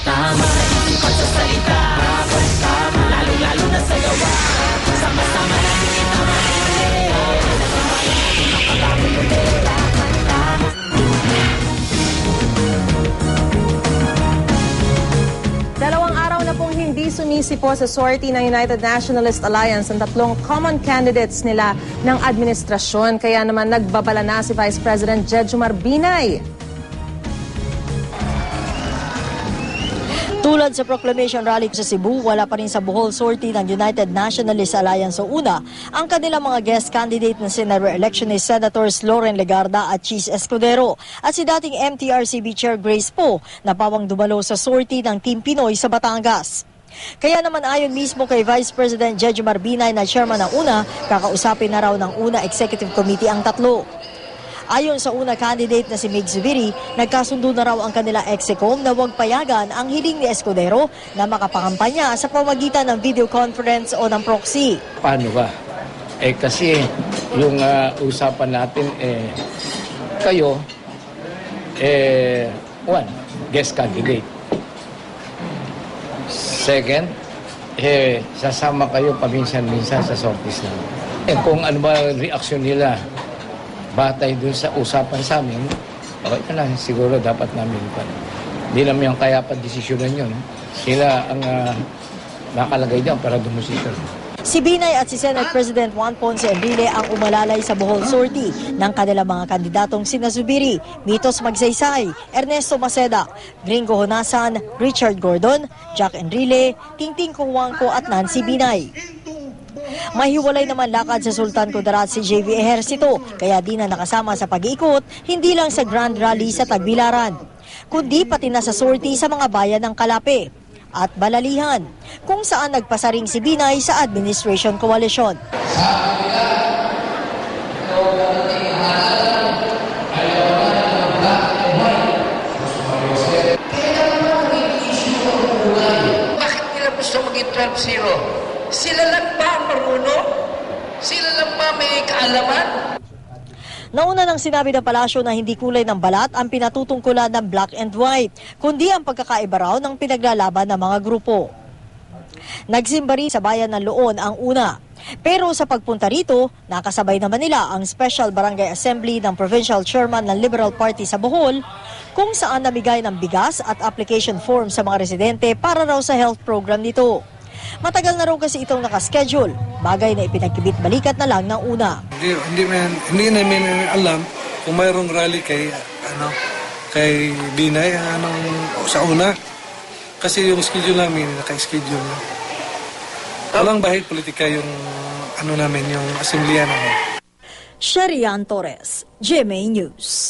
Tama. Hindi pagsasalita. Tama. Lalo-lalo na sa gawa Sama-sama natin itama Dalawang araw na pong hindi sumisipo sa sortie ng United Nationalist Alliance ang tatlong common candidates nila ng administrasyon. Kaya naman nagbabala na si Vice President Jejomar Binay. Tulad sa proclamation rally sa Cebu, wala pa rin sa Bohol sortie ng United Nationalist Alliance o UNA ang kanilang mga guest candidate na sina re-electionist Senators Loren Legarda at Cheese Escudero at si dating MTRCB Chair Grace Poe na pawang dumalo sa sortie ng Team Pinoy sa Batangas. Kaya naman ayon mismo kay Vice President Jejomar Binay na chairman ng UNA, kakausapin na raw ng UNA Executive Committee ang tatlo. Ayon sa una candidate na si Mig Zubiri, nagkasundo na raw ang kanila execom na huwag payagan ang hiling ni Escudero na makapangampanya sa pamagitan ng video conference o ng proxy. Paano ba? Eh kasi yung ah, usapan natin eh kayo eh one, guest candidate. Second, eh sasama kayo paminsan-minsan sa sorties namin. Eh kung ano ba reaksyon nila batay dun sa usapan sa amin, okay na lang, siguro dapat namin pa. Hindi namin yung kaya pa desisyonan yun. Sila ang uh, nakalagay dyan para dumusito. Si Binay at si Senate President Juan Ponce Enrile ang umalalay sa Bohol sortie ng kanilang mga kandidatong sina Zubiri, Mitos Magsaysay, Ernesto Maceda, Gringo Honasan, Richard Gordon, Jack Enrile, Tingting Kuwangko at Nancy Binay. Mahiwalay naman lakad sa Sultan Kudarat si JV Ejercito, kaya di na nakasama sa pag-iikot, hindi lang sa Grand Rally sa Tagbilaran, kundi pati na sa sortie sa mga bayan ng Kalape at Balalihan, kung saan nagpasaring si Binay sa Administration Coalition. Bakit nila gusto maging 12-0? Sila lang ba ang marunong? Sila lang ba may kaalaman? Nauna nang sinabi ng palasyo na hindi kulay ng balat ang pinatutungkulan ng black and white, kundi ang pagkakaiba raw ng pinaglalaban ng mga grupo. Nagsimba rin sa bayan ng Loon ang una. Pero sa pagpunta rito, nakasabay naman nila ang Special Barangay Assembly ng Provincial Chairman ng Liberal Party sa Bohol, kung saan namigay ng bigas at application form sa mga residente para raw sa health program nito. Matagal na raw kasi itong nakaschedule, bagay na ipinagkibit balikat na lang ng una. Hindi, hindi, man, hindi namin alam kung mayroong rally kay, ano, kay Binay anong, sa una. Kasi yung schedule namin, naka-schedule na. Walang bahid politika yung ano namin, yung asemblea namin. Sherian Torres, GMA News.